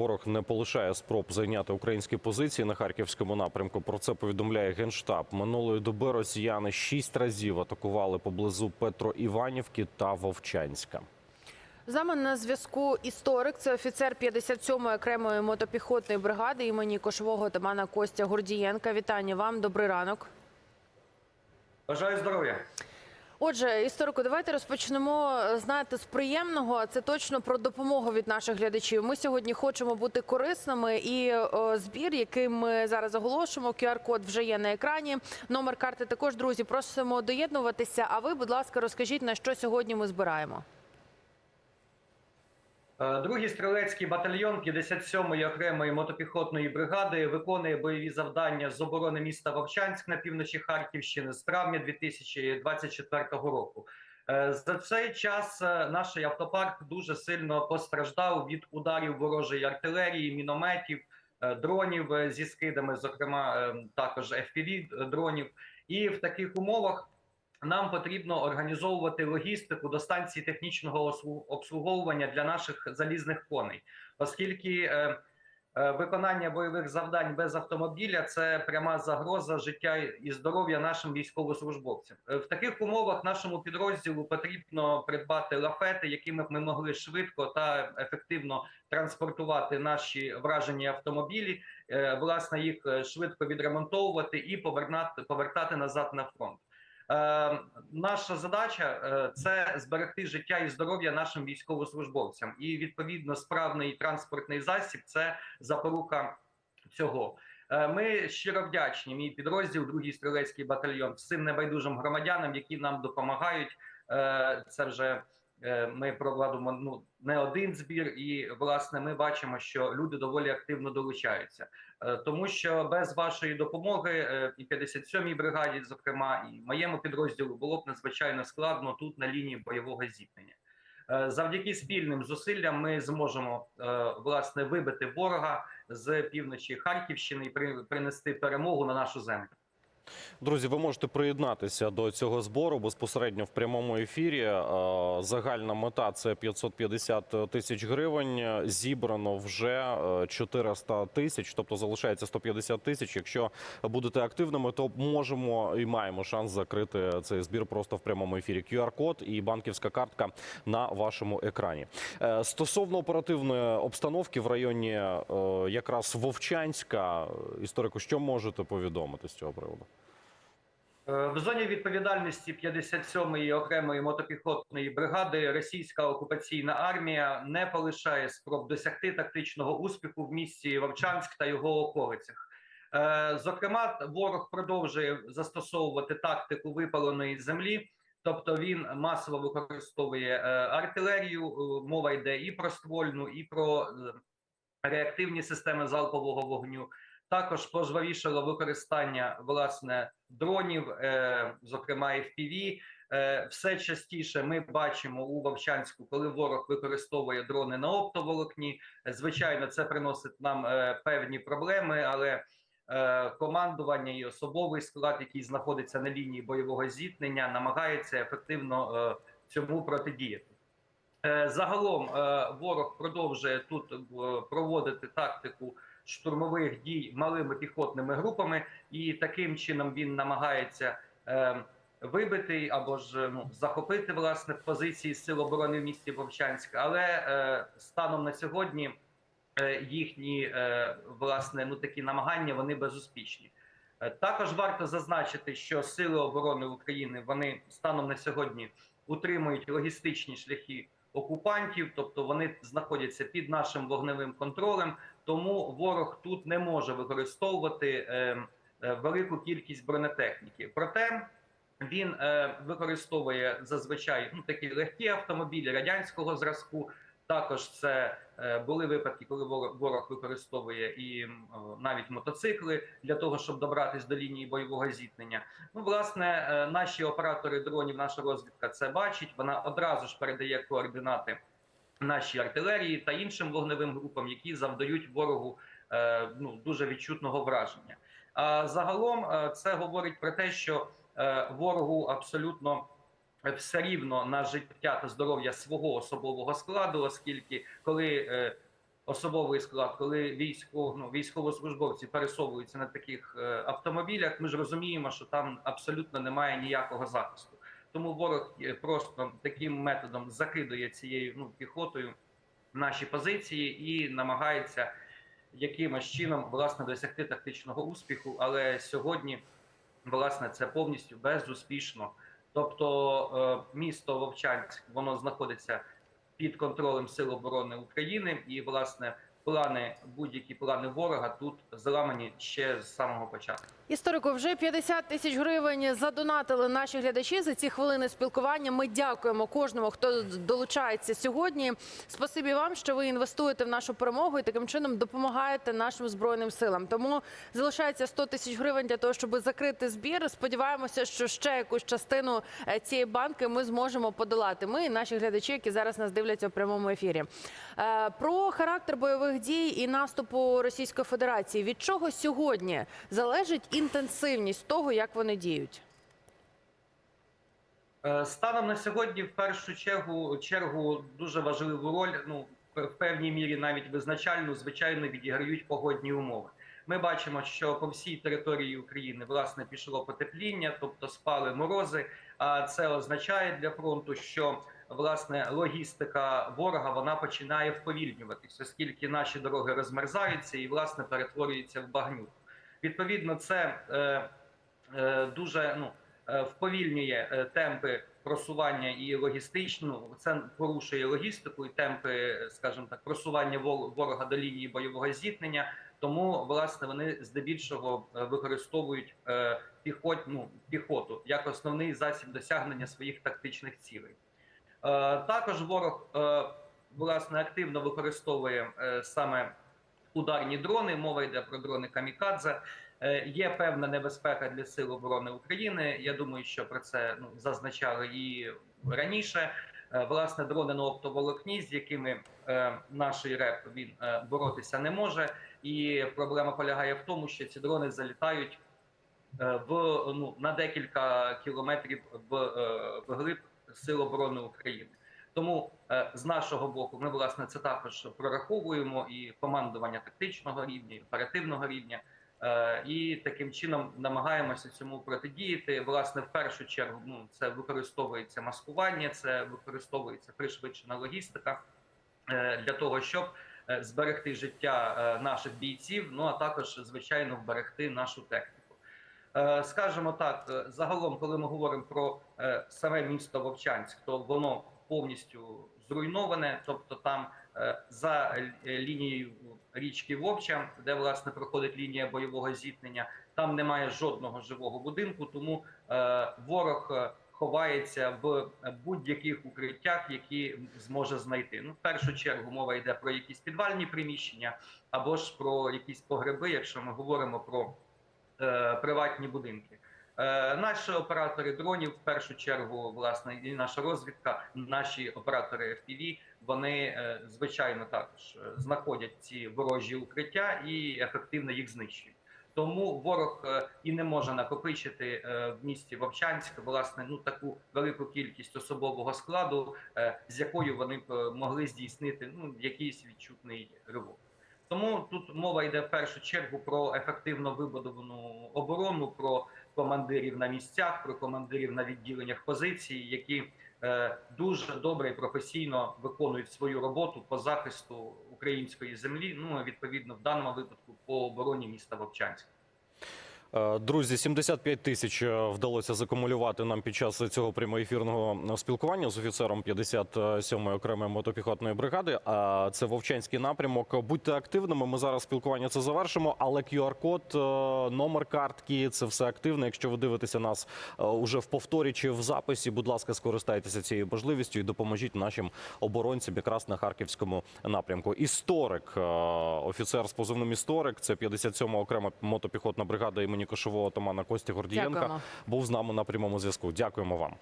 ворог не полишає спроб зайняти українські позиції на харківському напрямку. Про це повідомляє генштаб. Минулої доби росіяни шість разів атакували поблизу Петроіванівки та Вовчанська. З нами на зв'язку історик. Це офіцер 57-ї окремої мотопіхотної бригади імені кошового отамана Костя Гордієнка. Вітання вам. Добрий ранок. Бажаю здоров'я. Отже, історику, давайте розпочнемо знаєте, з приємного. Це точно про допомогу від наших глядачів. Ми сьогодні хочемо бути корисними, і о, збір, який ми зараз оголошуємо, QR-код вже є на екрані. Номер карти також, друзі, просимо доєднуватися. А ви, будь ласка, розкажіть на що сьогодні ми збираємо. Е, Другий стрілецький батальйон 57-ї окремої мотопіхотної бригади виконує бойові завдання з оборони міста Вовчанськ на півночі Харківщини з травня 2024 року. Е, За цей час е, наш автопарк дуже сильно постраждав від ударів ворожої артилерії, мінометів, дронів зі скидами, зокрема е, також FPV дронів. І в таких умовах нам потрібно організовувати логістику до станції технічного обслуговування для наших залізних коней, оскільки е, е, виконання бойових завдань без автомобіля це пряма загроза життя і здоров'я нашим військовослужбовцям. Е, В таких умовах нашому підрозділу потрібно придбати лафети, якими б ми могли швидко та ефективно транспортувати наші вражені автомобілі, власне їх швидко відремонтовувати і повертати назад на фронт. Е, наша задача е, це зберегти життя і здоров'я нашим військовослужбовцям, і відповідно справний транспортний засіб це запорука цього. Е, Ми щиро вдячні. Мій підрозділ, другий стрілецький батальйон, всім небайдужим громадянам, які нам допомагають. Це вже ми проводимо ну не один збір, і власне ми бачимо, що люди доволі активно долучаються. Е, тому що без вашої допомоги е, і 57-й бригаді, зокрема, і моєму підрозділу було б надзвичайно складно тут на лінії бойового зіткнення. Е, Завдяки спільним зусиллям ми зможемо е, власне вибити ворога з півночі Харківщини і при- принести перемогу на нашу землю. Друзі, ви можете приєднатися до цього збору безпосередньо в прямому ефірі. Е, Загальна мета це 550 тисяч гривень. Зібрано вже е, 400 тисяч, тобто залишається 150 тисяч. Якщо будете активними, то можемо і маємо шанс закрити цей збір просто в прямому ефірі. QR-код і банківська картка на вашому екрані. Е, Стосовно оперативної обстановки в районі е, якраз Вовчанська, історику, що можете повідомити з цього приводу? Е, В зоні відповідальності 57-ї окремої мотопіхотної бригади російська окупаційна армія не полишає спроб досягти тактичного успіху в місті Вовчанськ та його околицях. Е, Зокрема, ворог продовжує застосовувати тактику випаленої землі, тобто він масово використовує е, артилерію. Мова йде і про ствольну, і про реактивні системи залпового вогню. Також пожвавішало використання власне дронів, е, зокрема FPV. Е, все частіше ми бачимо у Вовчанську, коли ворог використовує дрони на оптоволокні. Звичайно, це приносить нам е, певні проблеми, але е, командування і особовий склад, який знаходиться на лінії бойового зіткнення, намагається ефективно е, цьому протидіяти. Е, Загалом е, ворог продовжує тут е, проводити тактику штурмових дій малими піхотними групами, і таким чином він намагається е, вибити або ж ну, захопити власне позиції сил оборони в місті Вовчанськ. Але е, станом на сьогодні е, їхні е, власне ну такі намагання вони безуспішні. Е, Також варто зазначити, що сили оборони України вони станом на сьогодні утримують логістичні шляхи окупантів, тобто вони знаходяться під нашим вогневим контролем. Тому ворог тут не може використовувати е, е, велику кількість бронетехніки. Проте він е, використовує зазвичай ну, такі легкі автомобілі радянського зразку. Також це е, були випадки, коли ворог, використовує і навіть мотоцикли для того, щоб добратись до лінії бойового зіткнення. Ну, власне, е, наші оператори дронів, наша розвідка це бачить. Вона одразу ж передає координати нашій артилерії та іншим вогневим групам, які завдають ворогу е, ну, дуже відчутного враження. А загалом це говорить про те, що ворогу абсолютно все рівно на життя та здоров'я свого особового складу, оскільки коли е, особовий склад, коли військо, ну, військовослужбовці пересовуються на таких е, автомобілях, ми ж розуміємо, що там абсолютно немає ніякого захисту. Тому ворог е, просто таким методом закидує цією ну, піхотою наші позиції і намагається якимось чином власне досягти тактичного успіху. Але сьогодні власне це повністю безуспішно. Тобто е, місто Вовчанськ воно знаходиться під контролем Сил оборони України, і власне плани будь-які плани ворога тут зламані ще з самого початку. Історику, вже 50 тисяч гривень задонатили наші глядачі за ці хвилини спілкування. Ми дякуємо кожному, хто долучається сьогодні. Спасибі вам, що ви інвестуєте в нашу перемогу і таким чином допомагаєте нашим збройним силам. Тому залишається 100 тисяч гривень для того, щоб закрити збір. Сподіваємося, що ще якусь частину е, цієї банки ми зможемо подолати. Ми і наші глядачі, які зараз нас дивляться в прямому ефірі. Е, Про характер бойових дій і наступу Російської Федерації. Від чого сьогодні залежить інтенсивність того, як вони діють? Е, Станом на сьогодні, в першу чергу, чергу дуже важливу роль, ну в певній мірі навіть визначальну, звичайно, відіграють погодні умови. Ми бачимо, що по всій території України власне пішло потепління, тобто спали морози. А це означає для фронту, що власне логістика ворога вона починає вповільнюватися, оскільки наші дороги розмерзаються і власне перетворюються в багнюку. Відповідно, це е, е, дуже ну е, вповільнює е, темпи просування і логістичну. Це порушує логістику і темпи, скажімо так, просування ворога до лінії бойового зіткнення. Тому власне вони здебільшого е, використовують піхотну піхоту як основний засіб досягнення своїх тактичних цілей. Е, Також ворог е, власне активно використовує е, саме ударні дрони. Мова йде про дрони камікадзе. Є певна небезпека для сил оборони України. Я думаю, що про це ну зазначали і раніше. Власне, дрони на оптоволокні, з якими е, наш РЕП він е, боротися не може. І проблема полягає в тому, що ці дрони залітають е, в ну на декілька кілометрів в, е, вглиб сил оборони України. Тому е, з нашого боку ми власне це також прораховуємо і командування тактичного рівня, і оперативного рівня. Е, І таким чином намагаємося цьому протидіяти. Власне, в першу чергу, ну це використовується маскування, це використовується пришвидшена логістика е, для того, щоб е, зберегти життя е, наших бійців. Ну а також звичайно вберегти нашу техніку. Е, Скажімо так, е, загалом, коли ми говоримо про е, саме місто Вовчанськ, то воно повністю зруйноване, тобто там за лінією річки Вовча, де власне проходить лінія бойового зіткнення, там немає жодного живого будинку, тому ворог ховається в будь-яких укриттях, які зможе знайти. Ну, в першу чергу мова йде про якісь підвальні приміщення або ж про якісь погреби, якщо ми говоримо про приватні будинки. Е, наші оператори дронів, в першу чергу, власне, і наша розвідка, наші оператори FPV, вони е, звичайно також е, знаходять ці ворожі укриття і ефективно їх знищують. Тому ворог е, і не може накопичити е, в місті Вовчанськ власне ну таку велику кількість особового складу, е, з якою вони б е, могли здійснити ну якийсь відчутний ривок. Тому тут мова йде в першу чергу про ефективно вибудовану оборону, про командирів на місцях, про командирів на відділеннях позиції, які е, дуже добре і професійно виконують свою роботу по захисту української землі. Ну відповідно в даному випадку по обороні міста Вовчанська. Е, Друзі, 75 тисяч е, вдалося закумулювати нам під час цього прямоефірного спілкування з офіцером 57-ї окремої мотопіхотної бригади. А це Вовчанський напрямок. Будьте активними. Ми зараз спілкування це завершимо. Але QR-код, е, номер картки це все активно. Якщо ви дивитеся нас е, уже в повторі чи в записі, будь ласка, скористайтеся цією можливістю і допоможіть нашим оборонцям якраз на харківському напрямку. Історик, е, офіцер з позивним історик, це 57-ма окрема мотопіхотна бригада імені кошового отамана Кості Гордієнка. Дякуємо. Був з нами на прямому зв'язку. Дякуємо вам.